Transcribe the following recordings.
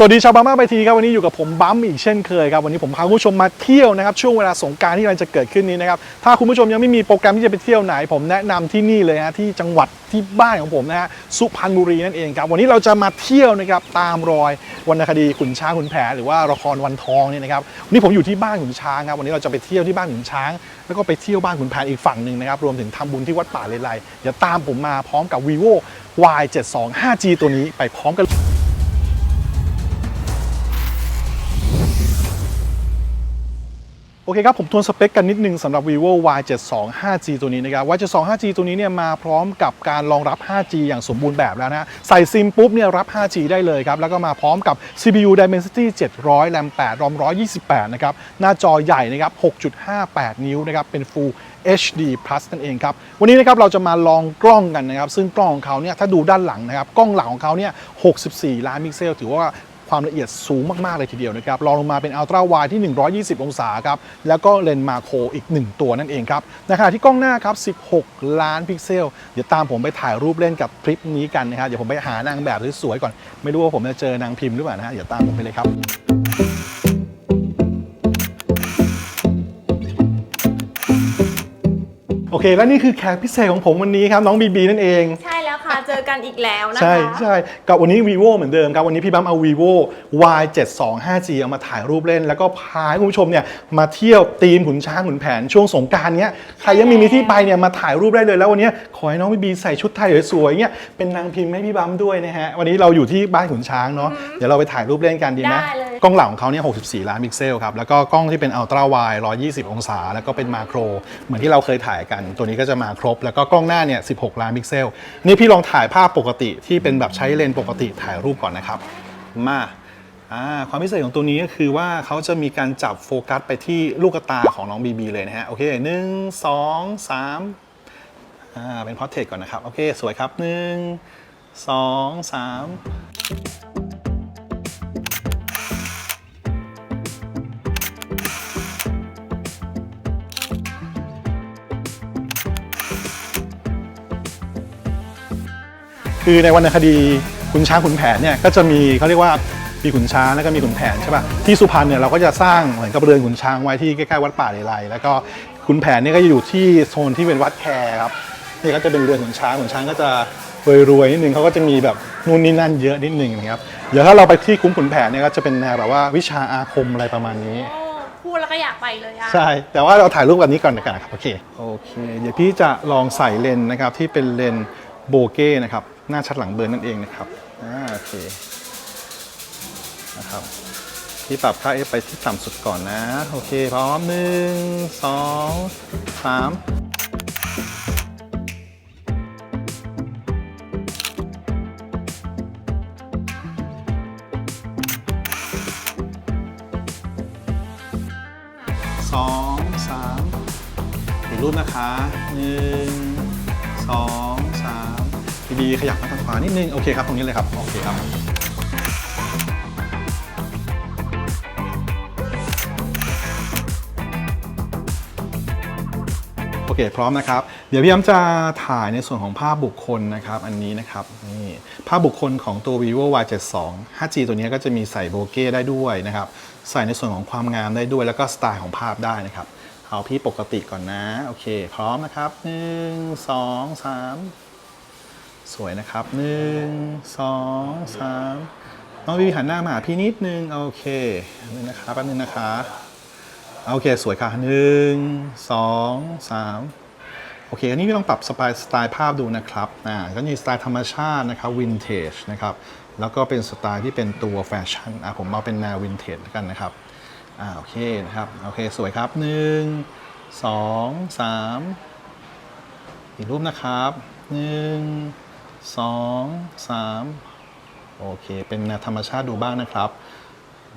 สวัสดีชาวบาม่าไปทีครับวันนี้อยู่กับผมบัมอีกเช่นเคยครับวันนี้ผมพาคุณผู้ชมมาเที่ยวนะครับช่วงเวลาสงการที่กำลังจะเกิดขึ้นนี้นะครับถ้าคุณผู้ชมยังไม่มีโปรแกรมที่จะไปเที่ยวไหน ผมแนะนำที่นี่เลยฮะที่จังหวัดที่บ้านของผมนะฮะสุพรรณบุรีนั่นเองครับวันนี้เราจะมาเที่ยวนะครับตามรอยวรรณคดีขุนช้างขุนแผนหรือว่าละครวันทองเนี่ยนะครับวันนี้ผมอยู่ที่บ้านขุนช้างครับวันนี้เราจะไปเที่ยวที่บ้านขุนช้าง แล้วก็ไปเที่ยวบ้านขุนแผนอีกฝั่งหนึ่งนะครับรวมถึงทำบุญที่วัดป่าเลไลเดี๋ยวตามผมมาพร้อมกับ vivo Y72 5G ตัวนี้ไปพร้อมกัน โอเคครับ ผมทวนสเปคกันนิดนึงสำหรับ vivo Y72 5G ตัวนี้นะครับ Y72 5G ตัวนี้เนี่ยมาพร้อมกับการรองรับ 5G อย่างสมบูรณ์แบบแล้วนะฮะใส่ซิมปุ๊บเนี่ยรับ 5G ได้เลยครับ แล้วก็มาพร้อมกับ CPU Dimensity 700 RAM 8 ROM 128 นะครับ หน้าจอใหญ่นะครับ 6.58 นิ้วนะครับ เป็น Full HD Plus นั่นเองครับ วันนี้นะครับเราจะมาลองกล้องกันนะครับ ซึ่งกล้องของเขาเนี่ยถ้าดูด้านหลังนะครับ กล้องหลังของเขาเนี่ย 64 ล้านพิกเซล ถือว่า ความละเอียดสูงมาก ๆ เลยทีเดียวนะครับรองลงมาเป็นอัลตร้าไวที่ 120 องศาครับ แล้วก็เลนส์มาโครอีก 1 ตัวนั่นเองครับในขณะที่กล้องหน้าครับ 16 ล้านพิกเซล เดี๋ยวตามผมไปถ่ายรูปเล่นกับทริปนี้กันนะครับเดี๋ยวผมไปหานางแบบสวยๆก่อน ไม่รู้ว่าผมจะเจอนางพิมพ์หรือเปล่านะฮะเดี๋ยวตามผมไปเลยครับ โอเค และนี่คือแขกพิเศษของผมวันนี้ครับ น้องบีบีนั่นเอง ใช่แล้วค่ะ เจอกันอีกแล้วนะคะ ใช่ใช่กับวันนี้ vivo เหมือนเดิมครับ วันนี้พี่บัมเอา vivo y72 5g เอามาถ่ายรูปเล่น แล้วก็พาให้คุณผู้ชมเนี่ยมาเที่ยวตีมขุนช้างขุนแผนช่วงสงกรารเนี้ยใครยังไมีมีที่ไปเนี่ยมาถ่ายรูปได้เลยแล้ววันนี้ขอให้น้องบีบีใส่ชุดไทยสวยๆเนี่ยเป็นนางพิมพ์ให้พี่บัมด้วยนะฮะวันนี้เราอยู่ที่บ้านขุนช้างเนาะเดี๋ยวเราไปถ่ายรูปเล่นกันดีไหม ได้เลย กล้องหลังของเขาเนี่ย 64 ล้านพิกเซลครับ แล้วก็กล้องที่เป็นอัลตร้าไว120 องศา แล้วก็เป็นมาโคร เหมือนที่เราเคยถ่ายกัน ตัวนี้ก็จะมาครบ แล้วก็กล้องหน้าเนี่ย 16 ล้านพิกเซล นี่พี่ลองถ่ายภาพปกติที่เป็นแบบใช้เลนส์ปกติถ่ายรูปก่อนนะครับ มาอ่าความพิเศษของตัวนี้ก็คือว่าเขาจะมีการจับโฟกัสไปที่ลูกตาของน้องบีบีเลยนะฮะ โอเคหนึ่งสองสามอ่าเป็นพอร์เทรตก่อนนะครับ โอเค สวยครับหนึ่งสองสาม คือในวรรณคดีขุนช้างขุนแผนเนี่ยก็จะมีเขาเรียกว่ามีขุนช้างแล้วก็มีขุนแผนใช่ป่ะที่สุพรรณเนี่ยเราก็จะสร้างเหมือนกับเรือนขุนช้างไว้ที่ใกล้ๆวัดป่าเลไลแล้วก็ขุนแผนเนี่ยก็จะอยู่ที่โซนที่เป็นวัดแคครับนี่ก็จะเป็นเรือนขุนช้างขุนช้างก็จะรวยๆนิดนึงเขาก็จะมีแบบนู่นนี่นั่นเยอะนิดนึงนะครับเดี๋ยวถ้าเราไปที่คุ้มขุนแผนเนี่ยก็จะเป็นแนวแบบว่าวิชาอาคมอะไรประมาณนี้โอ้พูดแล้วก็อยากไปเลยอะใช่ แต่ว่าเราถ่ายรูปแบบนี้ก่อนนะครับโอเคโอเค เดี๋ยวพี่จะลองใส่เลนส์นะครับที่เป็นเลนส์โบเก้นะครับ หน้าชัดหลังเบิร์นนั่นเองนะครับอ่าโอเคนะครับพี่ปรับค่า f ไปที่ต่ำสุดก่อนนะ โอเค พร้อมหนึ่งสองสามสองสามอีกรูปนะคะหนึ่งสอง ดีๆขยับมาทางขวานิดนึง โอเคครับ ตรงนี้เลยครับ โอเคครับ โอเค พร้อมนะครับ เดี๋ยวพี่ย้ำจะถ่ายในส่วนของภาพบุคคลนะครับ อันนี้นะครับ นี่ ภาพบุคคลของตัว vivo y72 5G ตัวนี้ก็จะมีใส่โบเก้ได้ด้วยนะครับ ใส่ในส่วนของความงามได้ด้วย แล้วก็สไตล์ของภาพได้นะครับ เอาพี่ปกติก่อนนะ โอเค พร้อมนะครับหนึ่ง สวยนะครับหนึ่งสองสามน้องวิวหันหน้ามาหาพี่นิดนึง โอเคนึงนะครับแป๊บนึงนะคะ โอเค สวยค่ะหนึ่งสองสามโอเค อันนี้ลองปรับสไตล์สไตล์ภาพดูนะครับ อ่า ก็มีสไตล์ธรรมชาตินะครับวินเทจนะครับ แล้วก็เป็นสไตล์ที่เป็นตัวแฟชั่น อ่าผมเอาเป็นแนววินเทจกันนะครับ อ่า โอเคนะครับ โอเค สวยครับหนึ่งสองสามอีกรูปนะครับหนึ่ง สองสามโอเค เป็นแนวธรรมชาติดูบ้างนะครับ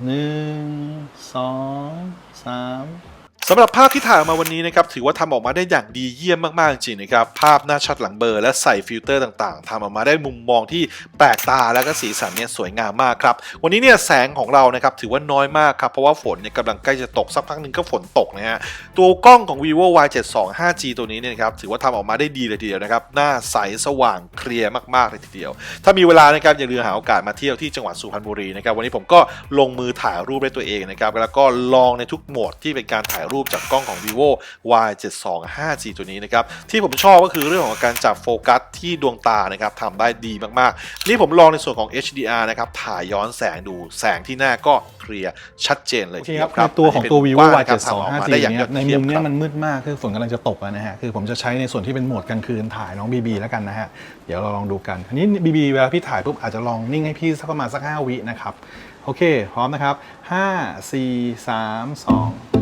หนึ่ง สำหรับภาพที่ถ่ายออกมาวันนี้นะครับถือว่าทำออกมาได้อย่างดีเยี่ยมมากๆจริงๆนะครับภาพหน้าชัดหลังเบลอร์และใส่ฟิลเตอร์ต่างๆทำออกมาได้มุมมองที่แปลกตาแล้วก็สีสันเนี่ยสวยงามมากครับวันนี้เนี่ยแสงของเรานะครับถือว่าน้อยมากครับเพราะว่าฝนเนี่ยกำลังใกล้จะตกสักพักหนึ่งก็ฝนตกนะฮะตัวกล้องของ vivo y 7 2 5g ตัวนี้เนี่ยครับถือว่าทำออกมาได้ดีเลยทีเดียวนะครับหน้าใสสว่างเคลียร์มากๆเลยทีเดียว ถ้ามีเวลานะครับอย่าลืมหาโอกาสมาเที่ยวที่จังหวัดสุพรรณบุรีนะครับวันนี้ผมก็ลงมือถ่ายรูปด้วยตัวเองนะครับแล้วก็ลองในทุกโหมดที่เป็นการถ่ายรูปจากกล้องของ vivo y 7 2 5g ตัวนี้นะครับที่ผมชอบก็คือเรื่องของการจับโฟกัสที่ดวงตานะครับทำได้ดีมากๆ นี่ผมลองในส่วนของ HDR นะครับถ่ายย้อนแสงดูแสงที่หน้าก็เคลียร์ชัดเจนเลยโอทีเคเดีคยรับวครับในตัวของตัวนนี้ vivo เป็น y ว่าการ7ทำออก2มา5 g ได้อย่างเนี่ยยอดในเยี่ยมุมเนี้ยครับมันมืดมากคือฝนกำลังจะตกแล้วนะฮะคือผมจะใช้ในส่วนที่เป็นโหมดกลางคืนถ่ายน้องบีบีแล้วกันนะฮะเดี๋ยวเราลองดูกันอันนี้บีบีเวลาพี่ถ่ายปุ๊บอาจจะลองนิ่งให้พี่สักประมาณสัก5วินะครับโอเค พร้อมนะครับ 5 4 3 2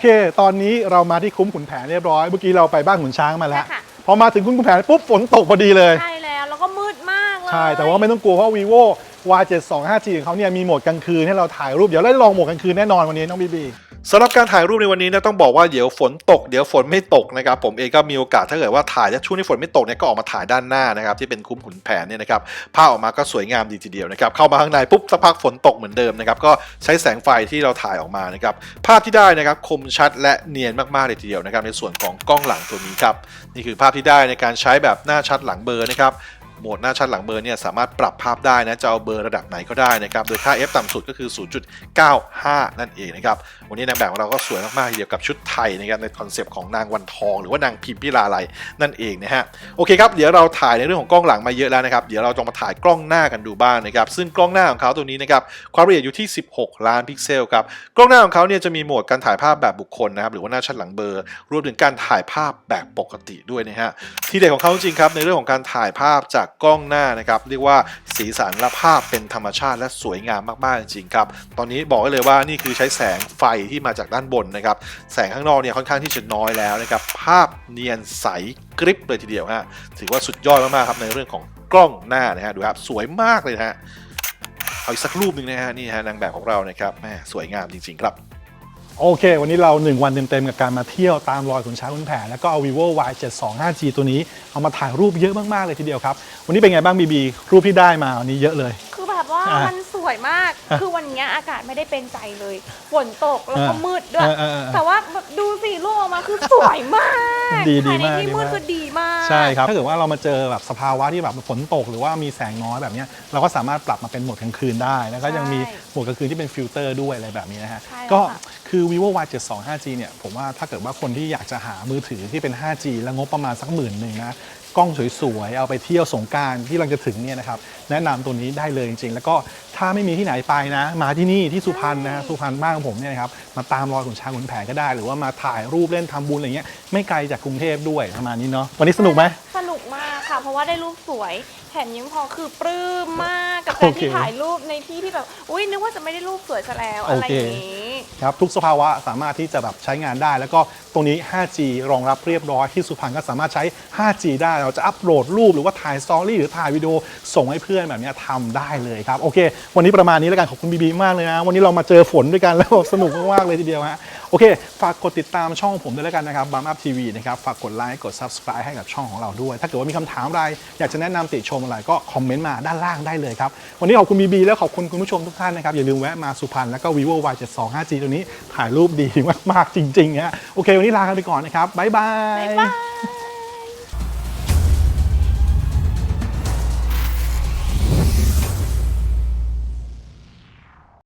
เค ตอนนี้เรามาที่คุ้มขุนแผนเรียบร้อย เมื่อกี้เราไปบ้านขุนช้างมาแล้ว ใช่ค่ะ พอมาถึงคุ้มขุนแผนปุ๊บฝนตกพอดีเลย ใช่แล้ว แล้วก็มืดมากเลยใช่ แต่ว่าไม่ต้องกลัวเพราะ vivo y 7 2 5 g ของเขาเนี่ยมีโหมดกลางคืนให้เราถ่ายรูป เดี๋ยวเราได้ลองโหมดกลางคืนแน่นอนวันนี้น้องบีบี สำหรับการถ่ายรูปในวันนี้นะต้องบอกว่าเดี๋ยวฝนตกเดี๋ยวฝนไม่ตกนะครับผมเองก็มีโอกาสถ้าเกิดว่าถ่ายแล้วช่วงที่ฝนไม่ตกเนี่ยก็ออกมาถ่ายด้านหน้านะครับที่เป็นคุ้มขุนแผนเนี่ยนะครับภาพออกมาก็สวยงามดีทีเดียวนะครับเข้ามาข้างในปุ๊บสักพักฝนตกเหมือนเดิมนะครับก็ใช้แสงไฟที่เราถ่ายออกมานะครับภาพที่ได้นะครับคมชัดและเนียนมากๆเลยทีเดียวนะครับในส่วนของกล้องหลังตัวนี้ครับนี่คือภาพที่ได้ในการใช้แบบหน้าชัดหลังเบลอร์นะครับ โหมดหน้าชัดหลังเบอร์เนี่ยสามารถปรับภาพได้นะจะเอาเบอร์ระดับไหนก็ได้นะครับโดยค่า f ต่ำสุดก็คือ 0.95 นั่นเองนะครับวันนี้นางแบบของเราก็สวยมากๆเดียวกับชุดไทยนะครับในคอนเซปต์ของนางวันทอง หรือว่านางพิมพิลาไลนั่นเองนะฮะโอเคครับเดี๋ยวเราถ่ายในเรื่องของกล้องหลังมาเยอะแล้วนะครับเดี๋ยวเราจะมาถ่ายกล้องหน้ากันดูบ้างนะครับซึ่งกล้องหน้าของเขาตัวนี้นะครับความละเอียดอยู่ที่ 16 ล้านพิกเซลครับกล้องหน้าของเขาเนี่ยจะมีโหมดการถ่ายภาพแบบบุคคลนะครับหรือว่าหน้าชัดหลังเบอร์รวมถึงการถ่ายภาพแบบปกติด้วยนะฮะที่เด็ดของเขาจริงครับในเรื่องของการถ่ายภาพจากกล้องหน้านะครับเรียกว่าสีสันและภาพเป็นธรรมชาติและสวยงามมากๆจริงๆครับตอนนี้บอกได้เลยว่านี่คือใช้แสงไฟที่มาจากด้านบนนะครับแสงข้างนอกเนี่ยค่อนข้างที่จะน้อยแล้วนะครับภาพเนียนใสกริบเลยทีเดียวฮะถือว่าสุดยอดมากๆครับในเรื่องของกล้องหน้านะฮะดูครับสวยมากเลยนะฮะเอาอีกสักรูปหนึ่งนะฮะนี่ฮะนางแบบของเรานะครับแม่สวยงามจริง ๆ ครับ โอเค วันนี้เรา 1 วันเต็มๆ กับการมาเที่ยวตามรอยขุนช้างขุนแผน แล้วก็เอา vivo y 7 2 5 g ตัวนี้เอามาถ่ายรูปเยอะมากๆ เลยทีเดียวครับ วันนี้เป็นไงบ้างบีบีรูปที่ได้มาวันนี้เยอะเลย ว่าอะมันสวยมาก อะคือวันเนี้ยอากาศไม่ได้เป็นใจเลย ฝนตกแล้วก็อะมืดด้วยเออเออเออแต่ว่าแบบดูสิรูปออกมาคือสวยมากดีดีถ่ายในมากที่ดีมืดมาก คือดีมาก ใช่ครับ ถ้าเกิดว่าเรามาเจอแบบสภาวะที่แบบฝนตกหรือว่ามีแสงน้อยแบบเนี้ยเราก็สามารถปรับมาเป็นโหมดกลางคืนได้ แล้วก็ยังมีโหมดกลางคืนที่เป็นฟิลเตอร์ด้วยอะไรแบบนี้นะฮะ ใช่แล้วก็ค่ะ คือ vivo y 7 2 5 g เนี่ย ผมว่าถ้าเกิดว่าคนที่อยากจะหามือถือที่เป็น 5G แล้วงบประมาณสักหมื่นหนึ่งนะ กล้องสวยๆ เอาไปเที่ยวสงกรารที่กำลังจะถึงเนี่ยนะครับ แนะนำตัวนี้ได้เลยจริงๆ แล้วก็ถ้าไม่มีที่ไหนไปนะ มาที่นี่ที่สุพรรณนะสุพรรณบ้านของผมเนี่ยนะครับมาตามรอยขุนช้างขุนแผนก็ได้ หรือว่ามาถ่ายรูปเล่นทำบุญอะไรเงี้ยไม่ไกลจากกรุงเทพด้วยประมาณนี้เนาะวันนี้สนุกไหม สนุก มากค่ะ เพราะว่าได้รูปสวยแถมยังพอคือปลื้มมากกับโอการเคที่ถ่ายรูปในที่ที่แบบอุ้ยนึกว่าจะไม่ได้รูปสวยซะแล้วโออะไรเคอย่างนี้ครับทุกสภาวะสามารถที่จะแบบใช้งานได้ แล้วก็ตรงนี้ 5G รองรับเรียบร้อยที่สุพรรณก็สามารถใช้ 5G ได้เราจะอัปโหลดรูปหรือว่าถ่ายสตอรี่หรือถ่ายวิดีโอส่งให้เพื่อนแบบเนี้ยทำได้เลยครับโอเค วันนี้ประมาณนี้แล้วกันขอบคุณบีบีมากเลยนะวันนี้เรามาเจอฝนด้วยกันแล้วสนุกมากๆเลยทีเดียวฮะโอเค ฝากกดติดตามช่องผมด้วยแล้วกันนะครับบัมอัพทีวีนะครับฝากกดไลค์กด subscribe ให้กับช่องของเราด้วยถ้าเกิดว่ามีคำถามอะไร อยากจะแนะนำติชมอะไรก็คอมเมนต์มาด้านล่างได้เลยครับ วันนี้ขอบคุณบีบีแล้วขอบคุณคุณผู้ชมทุกท่านนะครับ อย่าลืมแวะมาสุพรรณแล้วก็ vivo y 7 2 5 g ตัวนี้ถ่ายรูปดีมากๆจริงๆฮะโอเค วันนี้ลากันไปก่อนนะครับบ๊ายบายบ๊ายบาย